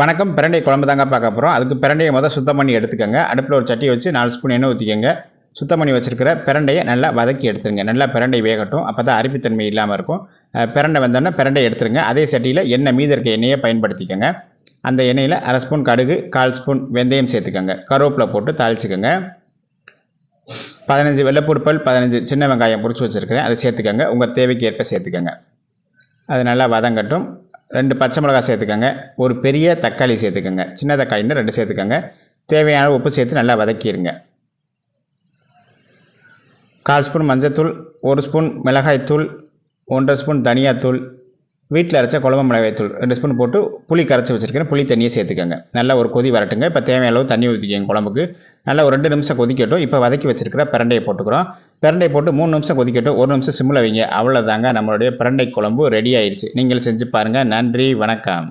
வணக்கம். பிரண்டை குழம்பு தாங்க பார்க்க போகிறோம் அதுக்கு பிரண்டையை முதல் சுத்தம் பண்ணி எடுத்துக்கோங்க. அடுப்பில் ஒரு சட்டி வச்சு நாலு ஸ்பூன் எண்ணெய் ஊற்றிக்கோங்க சுத்தம் பண்ணி வச்சுருக்கிற பிரண்டையை நல்லா வதக்கி எடுத்துருங்க. நல்லா பிரண்டை வேகட்டும். அப்போ தான் அரிப்புத்தன்மை இல்லாமல் இருக்கும். பிரண்டை வந்தோடனே பிரண்டை எடுத்துருங்க. அதே சட்டியில் எண்ணெய் மீதி இருக்க எண்ணெயை பயன்படுத்திக்கோங்க. அந்த எண்ணெயில் அரை ஸ்பூன் கடுகு கால் ஸ்பூன் வெந்தயம் சேர்த்துக்கோங்க. கருவேப்பிலை போட்டு தாளிச்சுக்கோங்க. பதினஞ்சு வெள்ளைப்பூடு பதினஞ்சு சின்ன வெங்காயம் பிடிச்சி வச்சுருக்கிறேன். அதை சேர்த்துக்கோங்க. உங்கள் தேவைக்கு ஏற்ப சேர்த்துக்கோங்க. அது நல்லா வதங்கட்டும். ரெண்டு பச்சை மிளகாய் சேர்த்துக்கோங்க. ஒரு பெரிய தக்காளி சேர்த்துக்கோங்க. சின்ன தக்காளின்னு ரெண்டு சேர்த்துக்கோங்க. தேவையான உப்பு சேர்த்து நல்லா வதக்கிடுங்க கால் ஸ்பூன் மஞ்சத்தூள் ஒரு ஸ்பூன் மிளகாய்த்தூள் ஒன்றரை ஸ்பூன் தனியாத்தூள் வீட்டில் அரைச்ச குழம்பு மிளகாய்த்தூள் ரெண்டு ஸ்பூன் போட்டு புளி கரைச்சி வச்சுருக்கேன். புளி தண்ணியை சேர்த்துக்கோங்க. நல்லா ஒரு கொதி வரட்டுங்க. இப்போ தேவையான அளவு தண்ணி ஊற்றிக்கோங்க குழம்புக்கு. நல்லா ஒரு ரெண்டு நிமிஷம் கொதிக்கட்டும். இப்போ வதக்கி வச்சுருக்கிற பிரண்டையை போட்டுக்கிறோம். பிரண்டை போட்டு மூணு நிமிஷம் கொதிக்கட்டும். ஒரு நிமிஷம் சிம்மில் வைங்க. அவ்வளோதாங்க நம்மளுடைய பிரண்டை குழம்பு ரெடி ஆயிடுச்சு. நீங்கள் செஞ்சு பாருங்கள் நன்றி. வணக்கம்.